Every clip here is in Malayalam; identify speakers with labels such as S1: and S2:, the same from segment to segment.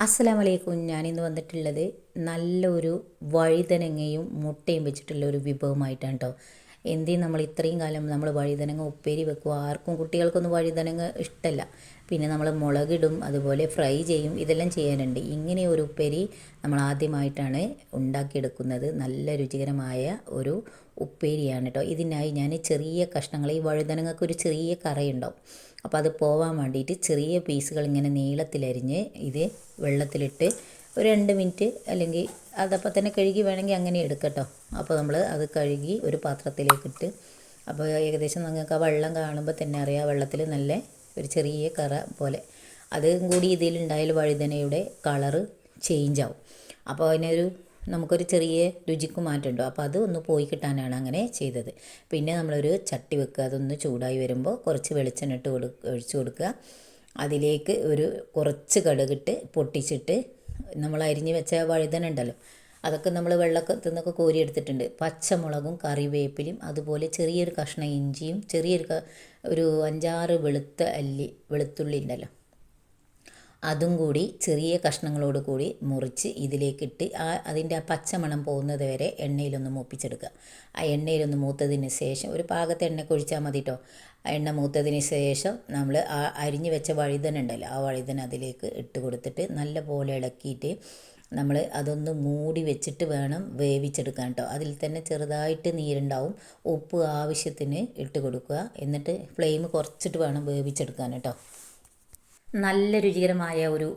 S1: അസ്സലാമലൈക്കും. ഇന്ന് വന്നിട്ടുള്ളത് നല്ലൊരു വഴുതനങ്ങയും മുട്ടയും വെച്ചിട്ടുള്ള ഒരു വിഭവമായിട്ടാണ് കേട്ടോ എന്തി നമ്മൾ ഇത്രയും കാലം നമ്മൾ വഴുതനങ്ങ ഉപ്പേരി വെക്കും ആർക്കും കുട്ടികൾക്കൊന്നും വഴുതനങ്ങ ഇഷ്ടമല്ല പിന്നെ നമ്മൾ മുളകിടും അതുപോലെ ഫ്രൈ ചെയ്യും ഇതെല്ലാം ചെയ്യാനുണ്ട്. ഇങ്ങനെ ഒരു ഉപ്പേരി നമ്മൾ ആദ്യമായിട്ടാണ് ഉണ്ടാക്കിയെടുക്കുന്നത്. നല്ല രുചികരമായ ഒരു ഉപ്പേരിയാണ് കേട്ടോ. ഇതിനായി ഞാൻ ചെറിയ കഷ്ണങ്ങൾ ഈ വഴുതനങ്ങൾക്ക് ഒരു ചെറിയ കറയുണ്ടാവും. അപ്പോൾ അത് പോവാൻ വേണ്ടിയിട്ട് ചെറിയ പീസുകൾ ഇങ്ങനെ നീളത്തിലരിഞ്ഞ് ഇത് വെള്ളത്തിലിട്ട് ഒരു രണ്ട് മിനിറ്റ് അല്ലെങ്കിൽ അതപ്പോൾ തന്നെ കഴുകി വേണമെങ്കിൽ അങ്ങനെ എടുക്കട്ടോ. അപ്പോൾ നമ്മൾ അത് കഴുകി ഒരു പാത്രത്തിലേക്കിട്ട് അപ്പോൾ ഏകദേശം നിങ്ങൾക്ക് ആ വെള്ളം കാണുമ്പോൾ തന്നെ അറിയാം വെള്ളത്തിൽ നല്ല ഒരു ചെറിയ കറ പോലെ. അതും കൂടി ഇതിലുണ്ടായാൽ വഴുതനയുടെ കളറ് ചേഞ്ച് ആവും. അപ്പോൾ അതിനൊരു നമുക്കൊരു ചെറിയ രുചിക്ക് മാറ്റമുണ്ടോ. അപ്പോൾ അത് ഒന്ന് പോയി കിട്ടാനാണ് അങ്ങനെ ചെയ്തത്. പിന്നെ നമ്മളൊരു ചട്ടി വെക്കുക. അതൊന്ന് ചൂടായി വരുമ്പോൾ കുറച്ച് വെളിച്ചെണ്ണ ഇട്ട് കൊടു ഒഴിച്ചു കൊടുക്കുക. അതിലേക്ക് ഒരു കുറച്ച് കടുകിട്ട് പൊട്ടിച്ചിട്ട് നമ്മൾ അരിഞ്ഞ് വെച്ച വഴുതന ഉണ്ടല്ലോ അതൊക്കെ നമ്മൾ വെള്ളത്തിൽ നിന്നൊക്കെ കോരിയെടുത്തിട്ടുണ്ട്. പച്ചമുളകും കറിവേപ്പിലും അതുപോലെ ചെറിയൊരു കഷ്ണം ഇഞ്ചിയും ചെറിയൊരു ഒരു അഞ്ചാറ് വെളുത്ത അല്ലി വെളുത്തുള്ളി ഉണ്ടല്ലോ. അതും കൂടി ചെറിയ കഷ്ണങ്ങളോട് കൂടി മുറിച്ച് ഇതിലേക്കിട്ട് ആ അതിന്റെ ആ പച്ചമണം പോകുന്നത് വരെ എണ്ണയിലൊന്ന് മൂപ്പിച്ചെടുക്കുക. ആ എണ്ണയിലൊന്ന് മൂത്തതിന് ശേഷം ഒരു പാകത്തെ എണ്ണ കൊഴിച്ചാൽ മതി കേട്ടോ എണ്ണ മൂത്തതിന് ശേഷം നമ്മൾ ആ അരിഞ്ഞ് വെച്ച വഴുതന ഉണ്ടല്ലോ ആ വഴുതന അതിലേക്ക് ഇട്ട് കൊടുത്തിട്ട് നല്ല പോലെ ഇളക്കിയിട്ട് നമ്മൾ അതൊന്ന് മൂടി വെച്ചിട്ട് വേണം വേവിച്ചെടുക്കാൻ കേട്ടോ അതിൽ തന്നെ ചെറുതായിട്ട് നീരുണ്ടാവും. ഉപ്പ് ആവശ്യത്തിന് ഇട്ട് കൊടുക്കുക. എന്നിട്ട് ഫ്ലെയിം കുറച്ചിട്ട് വേണം വേവിച്ചെടുക്കാൻ കേട്ടോ നല്ല രുചികരമായ ഒരു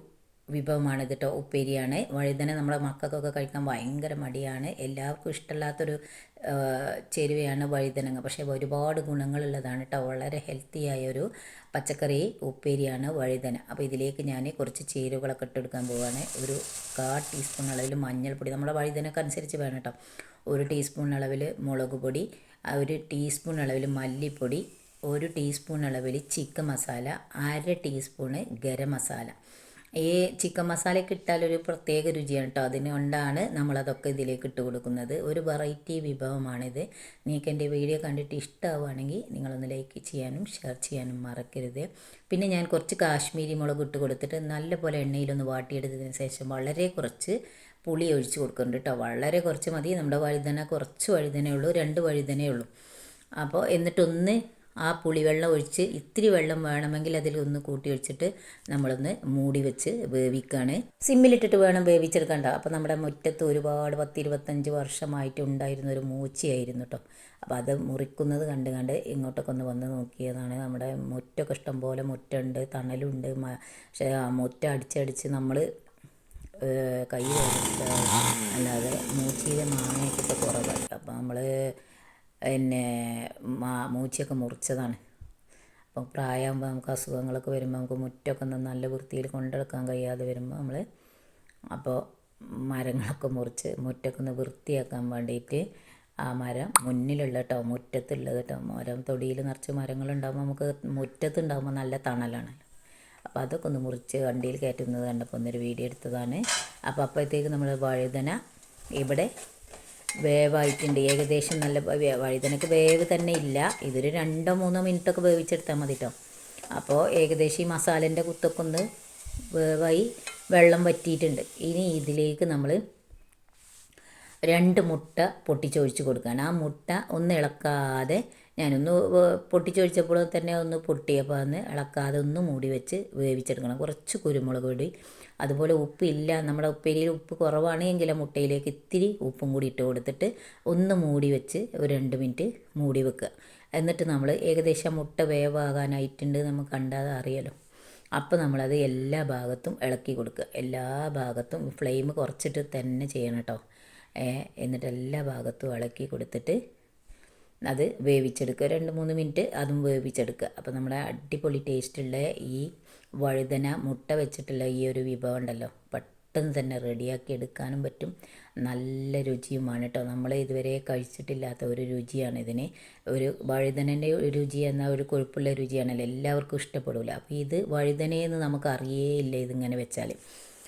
S1: വിഭവമാണ് കേട്ടോ ഉപ്പേരിയാണ്. വഴുതന നമ്മുടെ മക്കൾക്കൊക്കെ കഴിക്കാൻ ഭയങ്കര മടിയാണ്. എല്ലാവർക്കും ഇഷ്ടമില്ലാത്തൊരു ചേരുവയാണ് വഴുതനങ്ങ പക്ഷേ ഒരുപാട് ഗുണങ്ങളുള്ളതാണ് കേട്ടോ വളരെ ഹെൽത്തിയായ ഒരു പച്ചക്കറി ഉപ്പേരിയാണ് വഴുതന അപ്പോൾ ഇതിലേക്ക് ഞാൻ കുറച്ച് ചേരുവകളൊക്കെ ഇട്ടെടുക്കാൻ പോവുകയാണ് ഒരു കാ ടീസ്പൂൺ അളവിൽ മഞ്ഞൾപ്പൊടി. നമ്മുടെ വഴുതനക്കനുസരിച്ച് വേണം കേട്ടോ ഒരു ടീസ്പൂൺ അളവിൽ മുളക് പൊടി ഒരു ടീസ്പൂൺ അളവിൽ മല്ലിപ്പൊടി ഒരു ടീസ്പൂൺ അളവിൽ ചിക്കൻ മസാല അര ടീസ്പൂണ് ഗരം മസാല ഈ ചിക്കൻ മസാലയ്ക്ക് ഇട്ടാലൊരു പ്രത്യേക രുചിയാണ് കേട്ടോ അതിനുകൊണ്ടാണ് നമ്മളതൊക്കെ ഇതിലേക്ക് ഇട്ട് കൊടുക്കുന്നത്. ഒരു വെറൈറ്റി വിഭവമാണിത്. നിങ്ങൾക്ക് എന്റെ വീഡിയോ കണ്ടിട്ട് ഇഷ്ടമാവുകയാണെങ്കിൽ നിങ്ങളൊന്ന് ലൈക്ക് ചെയ്യാനും ഷെയർ ചെയ്യാനും മറക്കരുത്. പിന്നെ ഞാൻ കുറച്ച് കാശ്മീരി മുളക് ഇട്ട് കൊടുത്തിട്ട് നല്ലപോലെ എണ്ണയിലൊന്ന് വാട്ടിയെടുത്തതിന് ശേഷം വളരെ കുറച്ച് പുളി ഒഴിച്ച് കൊടുക്കുന്നുണ്ട് കേട്ടോ വളരെ കുറച്ച് മതി. നമ്മുടെ വഴുതന കുറച്ച് വഴുതനേ ഉള്ളൂ. രണ്ട് വഴുതനേ ഉള്ളൂ. അപ്പോൾ എന്നിട്ടൊന്ന് ആ പുളിവെള്ളം ഒഴിച്ച് ഇത്തിരി വെള്ളം വേണമെങ്കിൽ അതിൽ ഒന്ന് കൂട്ടി ഒഴിച്ചിട്ട് നമ്മളൊന്ന് മൂടി വെച്ച് വേവിക്കുകയാണ് സിമ്മിലിട്ടിട്ട് വേണം വേവിച്ചെടുക്കണ്ട. അപ്പോൾ നമ്മുടെ മുറ്റത്ത് ഒരുപാട് പത്ത് ഇരുപത്തഞ്ച് വർഷമായിട്ട് ഉണ്ടായിരുന്ന ഒരു മൂച്ചയായിരുന്നു കേട്ടോ അപ്പോൾ അത് മുറിക്കുന്നത് കണ്ട് കണ്ട് ഇങ്ങോട്ടൊക്കെ ഒന്ന് വന്ന് നോക്കിയതാണ്. നമ്മുടെ മുറ്റൊക്കെ ഇഷ്ടം പോലെ മുറ്റുണ്ട് തണലുണ്ട്. പക്ഷേ ആ മുറ്റ അടിച്ചടിച്ച് നമ്മൾ കൈ അല്ലാതെ മൂച്ചിയിലെ മാങ്ങയൊക്കെ ഇപ്പോൾ അപ്പം അപ്പോൾ നമ്മൾ പിന്നെ മൂച്ചയൊക്കെ മുറിച്ചതാണ്. അപ്പോൾ പ്രായമാകുമ്പോൾ നമുക്ക് അസുഖങ്ങളൊക്കെ വരുമ്പോൾ നമുക്ക് മുറ്റമൊക്കെ ഒന്ന് നല്ല വൃത്തിയിൽ കൊണ്ടെടുക്കാൻ കഴിയാതെ വരുമ്പോൾ നമ്മൾ അപ്പോൾ മരങ്ങളൊക്കെ മുറിച്ച് മുറ്റമൊക്കെ ഒന്ന് വൃത്തിയാക്കാൻ വേണ്ടിയിട്ട് ആ മരം മുന്നിലുള്ള കേട്ടോ മുറ്റത്തുള്ളത് കേട്ടോ മരം തൊടിയിൽ നിറച്ച് മരങ്ങളുണ്ടാകുമ്പോൾ നമുക്ക് മുറ്റത്തുണ്ടാകുമ്പോൾ നല്ല തണലാണ് അപ്പോൾ അതൊക്കെ ഒന്ന് മുറിച്ച് വണ്ടിയിൽ കയറ്റുന്നത് കണ്ടപ്പോൾ ഒന്നൊരു വീഡിയോ എടുത്തതാണ്. അപ്പോൾ അപ്പോഴത്തേക്ക് നമ്മൾ വഴുതന ഇവിടെ വേവായിട്ടുണ്ട്. ഏകദേശം നല്ല വഴുതനക്ക് വേവ് തന്നെ ഇല്ല. ഇതൊരു രണ്ടോ മൂന്നോ മിനിറ്റൊക്കെ വേവിച്ചെടുത്താൽ മതി കേട്ടോ അപ്പോൾ ഏകദേശം ഈ മസാലേന്റെ കുത്തൊക്കെ ഒന്ന് വേവായി വെള്ളം വറ്റിയിട്ടുണ്ട്. ഇനി ഇതിലേക്ക് നമ്മൾ രണ്ട് മുട്ട പൊട്ടിച്ചൊഴിച്ച് കൊടുക്കുകയാണ് ആ മുട്ട ഒന്ന് ഇളക്കാതെ ഞാനൊന്ന് പൊട്ടിച്ചൊഴിച്ചപ്പോൾ തന്നെ ഒന്ന് പൊട്ടിയപ്പോൾ അന്ന് ഇളക്കാതെ ഒന്ന് മൂടി വെച്ച് വേവിച്ചെടുക്കണം. കുറച്ച് കുരുമുളക് പൊടി. അതുപോലെ ഉപ്പില്ല. നമ്മുടെ ഉപ്പേരിയിൽ ഉപ്പ് കുറവാണെങ്കിൽ മുട്ടയിലേക്ക് ഇത്തിരി ഉപ്പും കൂടി ഇട്ട് കൊടുത്തിട്ട് ഒന്ന് മൂടി വെച്ച് ഒരു രണ്ട് മിനിറ്റ് മൂടി വെക്കുക. എന്നിട്ട് നമ്മൾ ഏകദേശം മുട്ട വേവാകാനായിട്ടുണ്ട് നമുക്ക് കണ്ടാൽ അറിയാലോ. അപ്പോൾ നമ്മളത് എല്ലാ ഭാഗത്തും ഇളക്കി കൊടുക്കുക. എല്ലാ ഭാഗത്തും ഫ്ലെയിം കുറച്ചിട്ട് തന്നെ ചെയ്യണം കേട്ടോ. എന്നിട്ട് എല്ലാ ഭാഗത്തും ഇളക്കി കൊടുത്തിട്ട് അത് വേവിച്ചെടുക്കുക. രണ്ട് മൂന്ന് മിനിറ്റ് അതും വേവിച്ചെടുക്കുക. അപ്പോൾ നമ്മുടെ അടിപൊളി ടേസ്റ്റുള്ള ഈ വഴുതന മുട്ട വെച്ചിട്ടുള്ള ഈ ഒരു വിഭവം ഉണ്ടല്ലോ. പെട്ടെന്ന് തന്നെ റെഡിയാക്കി എടുക്കാനും പറ്റും. നല്ല രുചിയുമാണ് കേട്ടോ നമ്മൾ ഇതുവരെ കഴിച്ചിട്ടില്ലാത്ത ഒരു രുചിയാണ് ഇതിന്. ഒരു വഴുതനന്റെ രുചി എന്ന ഒരു കൊഴുപ്പുള്ള രുചിയാണല്ലോ. എല്ലാവർക്കും ഇഷ്ടപ്പെടില്ല അപ്പോൾ ഇത് വഴുതനയെന്ന് നമുക്ക് ഇല്ല ഇതിങ്ങനെ വെച്ചാൽ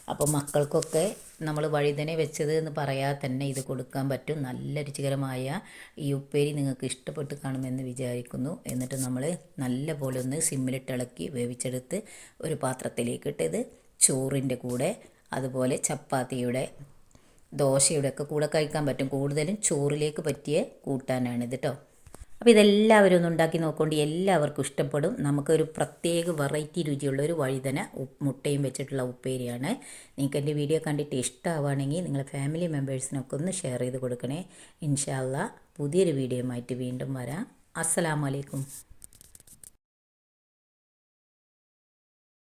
S1: അപ്പോൾ മക്കൾക്കൊക്കെ നമ്മൾ വഴുതന വെച്ചത് എന്ന് പറയാതെ തന്നെ ഇത് കൊടുക്കാൻ പറ്റും. നല്ല രുചികരമായ ഈ ഉപ്പേരി നിങ്ങൾക്ക് ഇഷ്ടപ്പെട്ട് കാണുമെന്ന് വിചാരിക്കുന്നു. എന്നിട്ട് നമ്മൾ നല്ല പോലെ ഒന്ന് സിമ്മിലിട്ട് ഇളക്കി വേവിച്ചെടുത്ത് ഒരു പാത്രത്തിലേക്ക് ഇട്ടത് ചോറിന്റെ കൂടെ അതുപോലെ ചപ്പാത്തിയുടെ ദോശയുടെ ഒക്കെ കൂടെ കഴിക്കാൻ പറ്റും. കൂടുതലും ചോറിലേക്ക് പറ്റിയ കൂട്ടാനാണിത് കേട്ടോ അപ്പോൾ ഇതെല്ലാവരും ഒന്ന് ഉണ്ടാക്കി നോക്കൊണ്ട്. എല്ലാവർക്കും ഇഷ്ടപ്പെടും. നമുക്കൊരു പ്രത്യേക വെറൈറ്റി രുചിയുള്ള ഒരു വഴുതന മുട്ടയും വെച്ചിട്ടുള്ള ഉപ്പേരിയാണ്. നിങ്ങൾക്ക് എന്റെ വീഡിയോ കണ്ടിട്ട് ഇഷ്ടമാവുകയാണെങ്കിൽ നിങ്ങൾ ഫാമിലി മെമ്പേഴ്സിനൊക്കെ ഒന്ന് ഷെയർ ചെയ്ത് കൊടുക്കണേ. ഇൻഷാല്ല പുതിയൊരു വീഡിയോയുമായിട്ട് വീണ്ടും വരാം. അസ്സലാമലൈക്കും